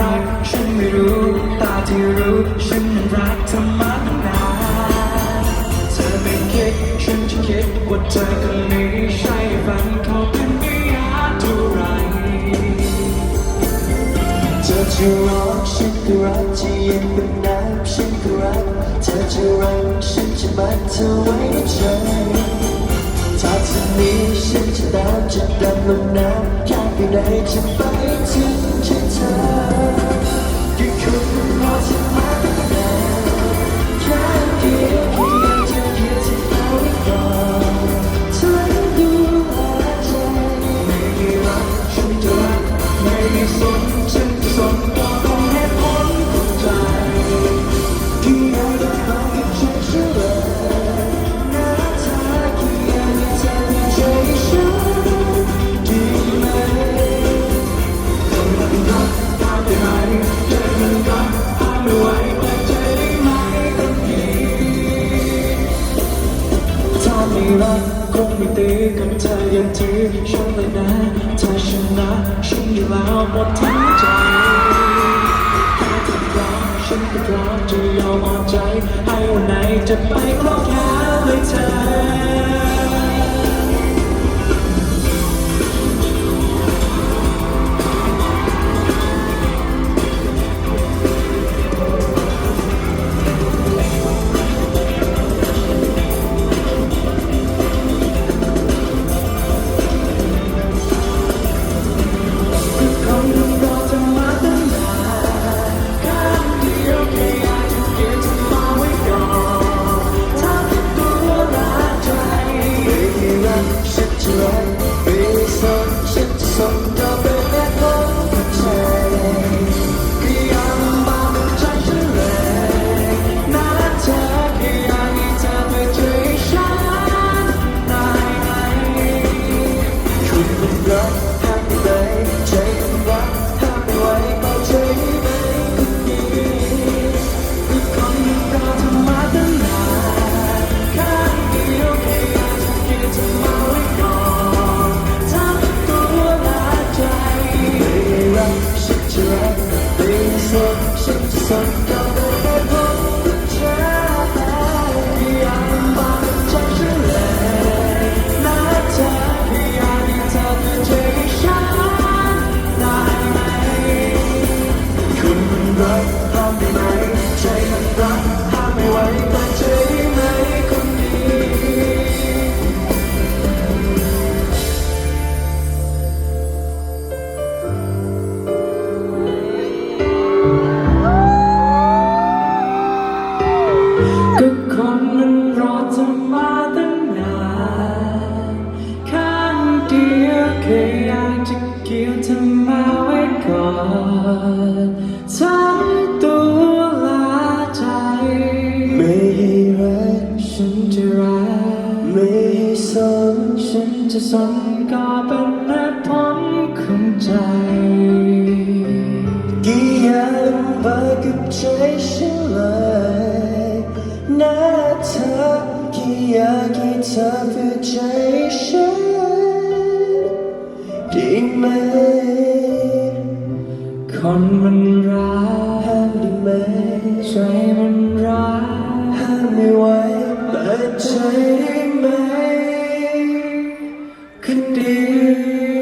รัก ฉันไม่รู้ ตาที่รู้ ฉันนั้รักเธอมากนานเธอไม่คิด ฉันจะคิดว่าเธอคนนี้ใช่ฝันเขาเป็นนิยามเท่ไรเธอจะรักฉันก็รักจะเยังเป็นน้ำฉันก็รัก เธอจะรักฉันจะมัดเธอไว้ใจถ้าเธอนี้ฉันจะ ไม่รักคงไม่ตีกับเธออย่างที่ฉันเลยนะถ้าชนะฉันอยู่แล้วหมดทั้งใจถ้าเธอพร้อมฉันก็พร้อมจะยอมอ่อนใจให้วันไหนจะไปก็แค่เลยเธอ ไม่สน เกี่ยวเธอมาไว้ก่อนทั้งตัวและใจ ไม่ให้รักฉันจะรักไม่ให้สนฉันจะสนก็เป็นเหตุผลของใจกี่อย่างลำบากกับใจฉันเลยนะเธอกี่อยากให้เธอเพื่อใจฉันได้ไหม คนมันรักห้ามได้ไหมใจมันรักห้ามไม่ไหวเปิดใจได้ไหมคนดี